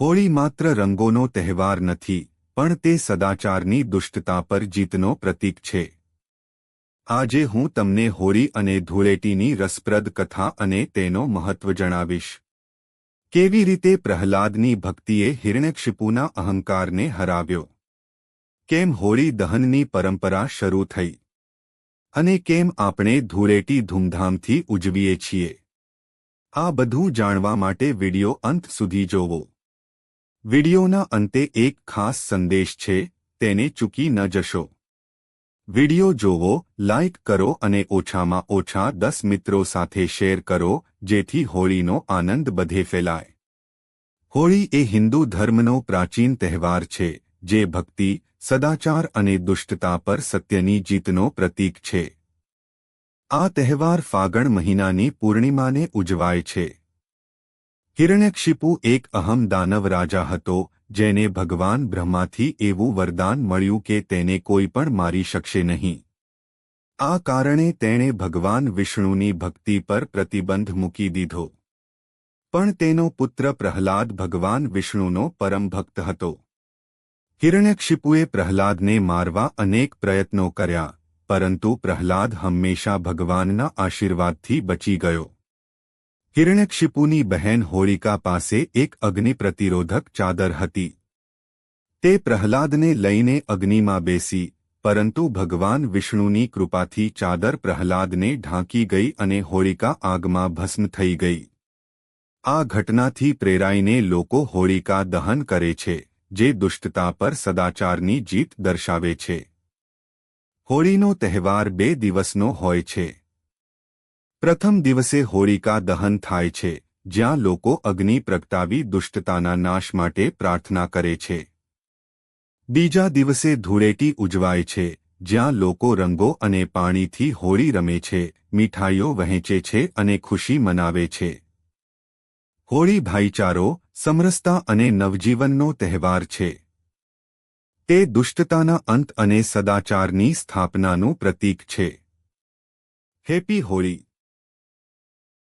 હોળી માત્ર રંગોનો તહેવાર નથી, પણ તે સદાચારની દુષ્ટતા પર જીતનો પ્રતીક છે. આજે હું તમને હોળી અને ધૂળેટીની રસપ્રદ કથા અને તેનો મહત્વ જણાવીશ. કેવી રીતે પ્રહલાદની ભક્તિએ હિરણ્યક્ષિપુના અહંકારને હરાવ્યો? કેમ હોળી દહનની પરંપરા શરૂ થઈ? અને કેમ આપણે ધૂળેટી ધૂમધામથી ઉજવીએ છીએ? આ બધું જાણવા માટે વિડિયો અંત સુધી જોવો. વિડિયોના અંતે એક ખાસ સંદેશ છે, તેને ચૂકી ન જશો. વિડિયો જોવો લાઇક કરો અને ઓછામાં ઓછા દસ મિત્રો સાથે શેર કરો, જેથી હોળીનો આનંદ બધે ફેલાય. હોળી એ હિન્દુ ધર્મનો પ્રાચીન તહેવાર છે, જે ભક્તિ, સદાચાર અને દુષ્ટતા પર સત્યની જીતનો પ્રતીક છે. આ તહેવાર ફાગણ મહિનાની પૂર્ણિમાને ઉજવાય છે. હિરણ્યક્ષિપુ એક અહમ દાનવ રાજા હતો, જેને ભગવાન બ્રહ્માથી એવું વરદાન મળ્યું કે તેને કોઈ પણ મારી શકશે નહીં. આ કારણે તેણે ભગવાન વિષ્ણુની ભક્તિ પર પ્રતિબંધ મૂકી દીધો. પણ તેનો પુત્ર પ્રહલાદ ભગવાન વિષ્ણુનો પરમ ભક્ત હતો. હિરણ્યક્ષિપુએ પ્રહલાદને મારવા અનેક પ્રયત્નો કર્યા, પરંતુ પ્રહલાદ હંમેશા ભગવાનના આશીર્વાદથી બચી ગયો. હિરણ્યક્ષિપુની બહેન હોળિકા પાસે એક અગ્નિ પ્રતિરોધક ચાદર હતી. તે પ્રહલાદને લઈને અગ્નિમાં બેસી, પરંતુ ભગવાન વિષ્ણુની કૃપાથી ચાદર પ્રહલાદને ઢાંકી ગઈ અને હોળિકા આગમાં ભસ્મ થઈ ગઈ. આ ઘટનાથી પ્રેરાઈને લોકો હોળિકા દહન કરે છે, જે દુષ્ટતા પર સદાચારની જીત દર્શાવે છે. હોળીનો તહેવાર બે દિવસનો હોય છે. પ્રથમ દિવસે હોળિકા દહન થાય છે, જ્યાં લોકો અગ્નિ પ્રગટાવી દુષ્ટતાના નાશ માટે પ્રાર્થના કરે છે. બીજા દિવસે ધૂળેટી ઉજવાય છે, જ્યાં લોકો રંગો અને પાણીથી હોળી રમે છે, મીઠાઈઓ વહેંચે છે અને ખુશી મનાવે છે. હોળી ભાઈચારો, સમરસતા અને નવજીવનનો તહેવાર છે. તે દુષ્ટતાના અંત અને સદાચારની સ્થાપનાનું પ્રતીક છે. હેપી હોળી